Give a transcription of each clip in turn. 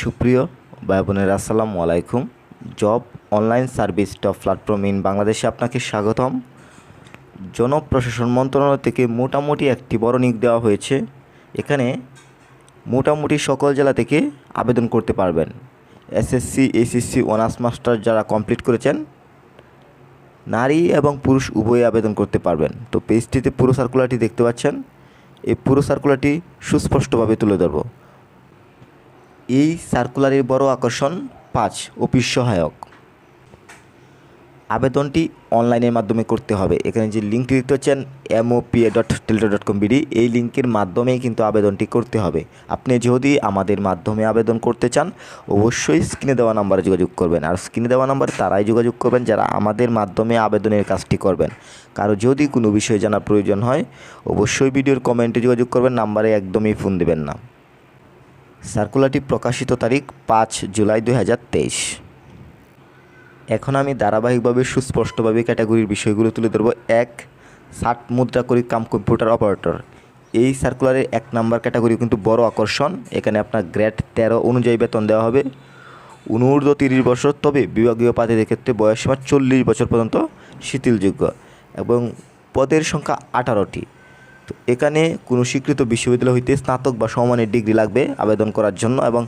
সুপ্রিয় ভাই বোনের, আসসালামু আলাইকুম। Job online service top platform in বাংলাদেশে আপনাকে স্বাগতম। জনপ্রশাসন মন্ত্রণালয় থেকে মোটামুটি একটি বড় নিক দেওয়া হয়েছে। এখানে মোটামুটি সকল জেলা থেকে আবেদন করতে পারবেন। এসএসসি এসএসসি অনার্স মাস্টার যারা কমপ্লিট করেছেন, নারী এবং পুরুষ উভয়ে আবেদন করতে পারবেন। তো পেজটিতে পুরো সার্কুলারটি দেখতে পাচ্ছেন। এই পুরো সার্কুলারটি সুস্পষ্টভাবে তুলে ধরব। এই সার্কুলারের বড় আকর্ষণ পাঁচ, অফিস সহায়ক। আবেদনটি অনলাইনের মাধ্যমে করতে হবে। এখানে যে লিঙ্কটি দেখতে পাচ্ছেন MOPA dot Teletalk dot com BD এই লিঙ্কের মাধ্যমেই কিন্তু আবেদনটি করতে হবে। আপনি যদি আমাদের মাধ্যমে আবেদন করতে চান, অবশ্যই স্ক্রিনে দেওয়া নাম্বারে যোগাযোগ করবেন। আর স্ক্রিনে দেওয়া নাম্বারে তারাই যোগাযোগ করবেন যারা আমাদের মাধ্যমে আবেদনের কাজটি করবেন। কারও যদি কোনো বিষয়ে জানার প্রয়োজন হয়, অবশ্যই ভিডিওর কমেন্টে যোগাযোগ করবেন, নাম্বারে একদমই ফোন দেবেন না। সার্কুলারটি প্রকাশিত তারিখ পাঁচ জুলাই দুই হাজার তেইশ। এখন আমি ধারাবাহিকভাবে সুস্পষ্টভাবে ক্যাটাগরির বিষয়গুলো তুলে ধরবো। এক, ষাট মুদ্রা করি কাম কম্পিউটার অপারেটর। এই সার্কুলারের এক নাম্বার ক্যাটাগরি কিন্তু বড় আকর্ষণ। এখানে আপনার গ্রেড তেরো অনুযায়ী বেতন দেওয়া হবে। অনুর্ধ তিরিশ বছর, তবে বিভাগীয় প্রার্থীদের ক্ষেত্রে বয়সসীমা চল্লিশ বছর পর্যন্ত শিথিলযোগ্য এবং পদের সংখ্যা আঠারোটি। তো এখানে কোনো স্বীকৃত বিশ্ববিদ্যালয় হইতে স্নাতক বা সমমানের ডিগ্রি লাগবে আবেদন করার জন্য এবং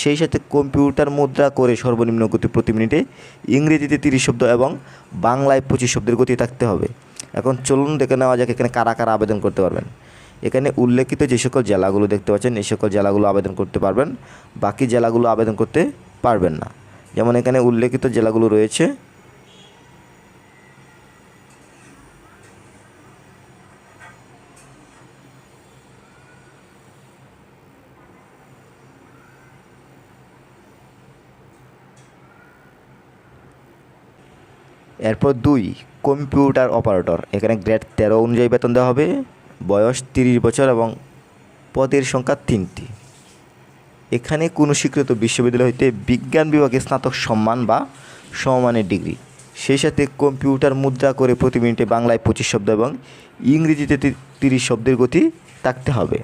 সেই সাথে কম্পিউটার মুদ্রা করে সর্বনিম্ন গতি প্রতি মিনিটে ইংরেজিতে তিরিশ শব্দ এবং বাংলায় পঁচিশ শব্দের গতি থাকতে হবে। এখন চলুন দেখে নেওয়া যাক এখানে কারা কারা আবেদন করতে পারবেন। এখানে উল্লেখিত যে সকল জেলাগুলো দেখতে পাচ্ছেন, এই সকল জেলাগুলো আবেদন করতে পারবেন, বাকি জেলাগুলো আবেদন করতে পারবেন না। যেমন এখানে উল্লেখিত জেলাগুলো রয়েছে এরপর দুই, কম্পিউটার অপারেটর। এখানে গ্রেড তেরো অনুযায়ী বেতন দেওয়া হবে। বয়স তিরিশ বছর এবং পদের সংখ্যা তিনটি। এখানে কোনো স্বীকৃত বিশ্ববিদ্যালয় হইতে বিজ্ঞান বিভাগে স্নাতক সম্মান বা সমমানের ডিগ্রি। সেই সাথে কম্পিউটার মুদ্রা করে প্রতি মিনিটে বাংলায় পঁচিশ শব্দ এবং ইংরেজিতে তিরিশ শব্দের গতি থাকতে হবে।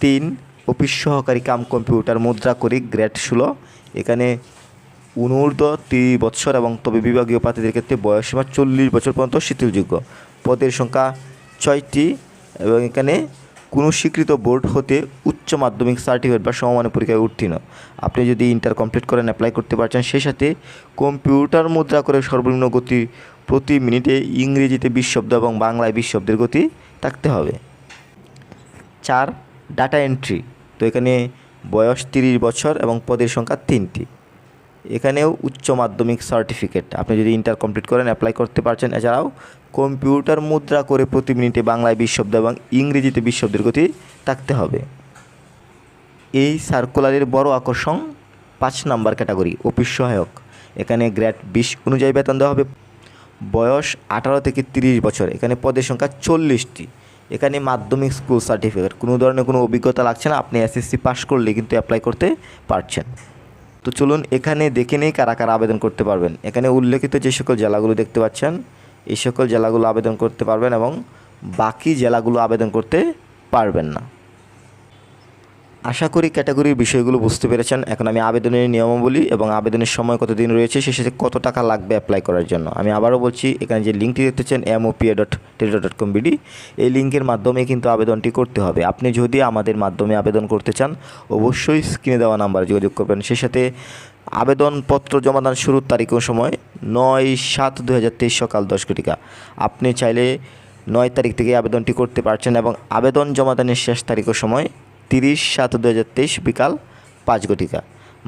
তিন, অফিস সহকারী কাম কম্পিউটার মুদ্রা করে গ্রেড ষোলো এখানে অনূর্ধ্ব তিরিশ বৎসর এবং তবে বিভাগীয় প্রার্থীদের ক্ষেত্রে বয়সসীমা চল্লিশ বছর পর্যন্ত শিথিলযোগ্য। পদের সংখ্যা ছয়টি এবং এখানে কোনো স্বীকৃত বোর্ড হতে উচ্চ মাধ্যমিক সার্টিফিকেট বা সমমানের পরীক্ষায় উত্তীর্ণ। আপনি যদি ইন্টার কমপ্লিট করেন অ্যাপ্লাই করতে পারছেন, সেই সাথে কম্পিউটার মুদ্রা করে সর্বনিম্ন গতি প্রতি মিনিটে ইংরেজিতে বিশ শব্দ এবং বাংলায় বিশ শব্দের গতি থাকতে হবে। চার ডাটা এন্ট্রি তো এখানে বয়স তিরিশ বছর এবং পদের সংখ্যা তিনটি। এখানেও উচ্চ মাধ্যমিক সার্টিফিকেট আপনি যদি ইন্টার কমপ্লিট করেন অ্যাপ্লাই করতে পারছেন। এছাড়াও কম্পিউটার মুদ্রা করে প্রতি মিনিটে বাংলায় বিশ শব্দ এবং ইংরেজিতে বিশ শব্দের গতি থাকতে হবে। এই সার্কুলারের বড় আকর্ষণ পাঁচ নাম্বার ক্যাটাগরি অফিস সহায়ক। এখানে গ্রেড বিশ অনুযায়ী বেতন দেওয়া হবে। বয়স আঠারো থেকে তিরিশ বছর। এখানে পদের সংখ্যা চল্লিশটি। এখানে মাধ্যমিক স্কুল সার্টিফিকেট কোনো ধরনের কোনো অভিজ্ঞতা লাগছে না, আপনি এসএসসি পাস করলে কিন্তু অ্যাপ্লাই করতে পারছেন। তো চলুন এখানে দেখে নেই কারা কারা আবেদন করতে পারবেন। এখানে উল্লেখিত যে সকল জেলাগুলো দেখতে পাচ্ছেন, এই সকল জেলাগুলো আবেদন করতে পারবেন এবং বাকি জেলাগুলো আবেদন করতে পারবেন না। আশা করি ক্যাটাগরির বিষয়গুলো বুঝতে পেরেছেন। এখন আমি আবেদনের নিয়মাবলী এবং আবেদনের সময় কত দিন রয়েছে, সে সাথে কত টাকা লাগবে অ্যাপ্লাই করার জন্য। আমি আবারও বলছি, এখানে যে লিঙ্কটি দেখতেছেন MOPA dot Teletalk dot com BD এই লিঙ্কের মাধ্যমে কিন্তু আবেদনটি করতে হবে। আপনি যদি আমাদের মাধ্যমে আবেদন করতে চান, অবশ্যই স্ক্রিনে দেওয়া নাম্বারে যোগাযোগ করবেন। সেই সাথে আবেদনপত্র জমাদান শুরুর তারিখ ও সময় নয় সাত দু সকাল দশ ঘটিকা। আপনি চাইলে নয় তারিখ থেকে আবেদনটি করতে পারছেন এবং আবেদন জমাদানের শেষ তারিখ ও সময় তিরিশ সাত দু হাজার তেইশ বিকাল পাঁচ ঘটিকা।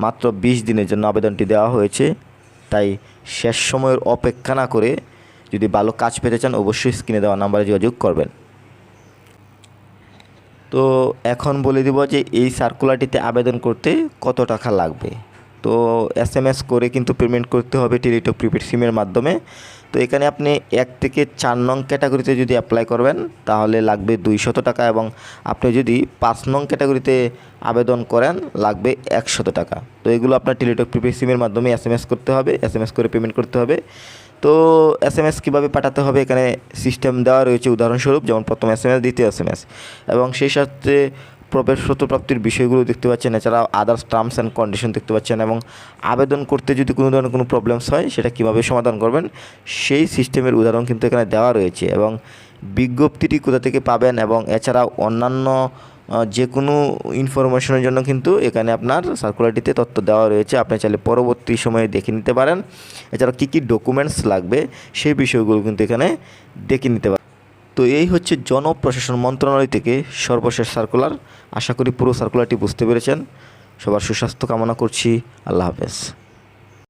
মাত্র বিশ দিনের জন্য আবেদনটি দেওয়া হয়েছে। তাই শেষ সময়ের অপেক্ষা না করে যদি ভালো কাজ পেতে চান, অবশ্যই স্ক্রিনে দেওয়া নাম্বারে যোগাযোগ করবেন। তো এখন বলে দিব যে এই সার্কুলারটিতে আবেদন করতে কত টাকা লাগবে? তো এস এম এস করে কিন্তু পেমেন্ট করতে হবে টেলিটক প্রিপেড সিমের মাধ্যমে। তো এখানে আপনি এক থেকে চার নং ক্যাটাগরিতে যদি অ্যাপ্লাই করবেন, তাহলে লাগবে দুইশত টাকা এবং আপনি যদি পাঁচ নং ক্যাটাগরিতে আবেদন করেন, লাগবে একশত টাকা। তো এগুলো আপনার টেলিটক প্রিপেড সিমের মাধ্যমে এস এম এস করতে হবে এস এম এস করে পেমেন্ট করতে হবে। তো এস এম এস কীভাবে পাঠাতে হবে? এখানে সিস্টেম দেওয়া রয়েছে উদাহরণস্বরূপ, যেমন প্রথম এস এম এস দ্বিতীয় এস এম এস এবং সেই সাথে প্রবেশপত্র প্রাপ্তির বিষয়গুলো দেখতে পাচ্ছেন এছাড়া আদার্স টার্মস অ্যান্ড কন্ডিশন দেখতে পাচ্ছেন এবং আবেদন করতে যদি কোনো ধরনের কোনো প্রবলেমস হয়, সেটা কীভাবে সমাধান করবেন, সেই সিস্টেমের উদাহরণ কিন্তু এখানে দেওয়া রয়েছে এবং বিজ্ঞপ্তিটি কোথা থেকে পাবেন এবং এছাড়াও অন্যান্য যে কোনো ইনফরমেশনের জন্য কিন্তু এখানে আপনার সার্কুলারটিতে তথ্য দেওয়া রয়েছে। আপনি চাইলে পরবর্তী সময়ে দেখে নিতে পারেন। এছাড়া কী কী ডকুমেন্টস লাগবে, সেই বিষয়গুলো কিন্তু এখানে দেখে নিতে পারেন। তো এই হচ্ছে জনপ্রশাসন মন্ত্রণালয় থেকে সর্বশেষ সার্কুলার আশা করি পুরো সার্কুলারটি বুঝতে পেরেছেন। সবার সুস্বাস্থ্য কামনা করছি। আল্লাহ হাফেজ।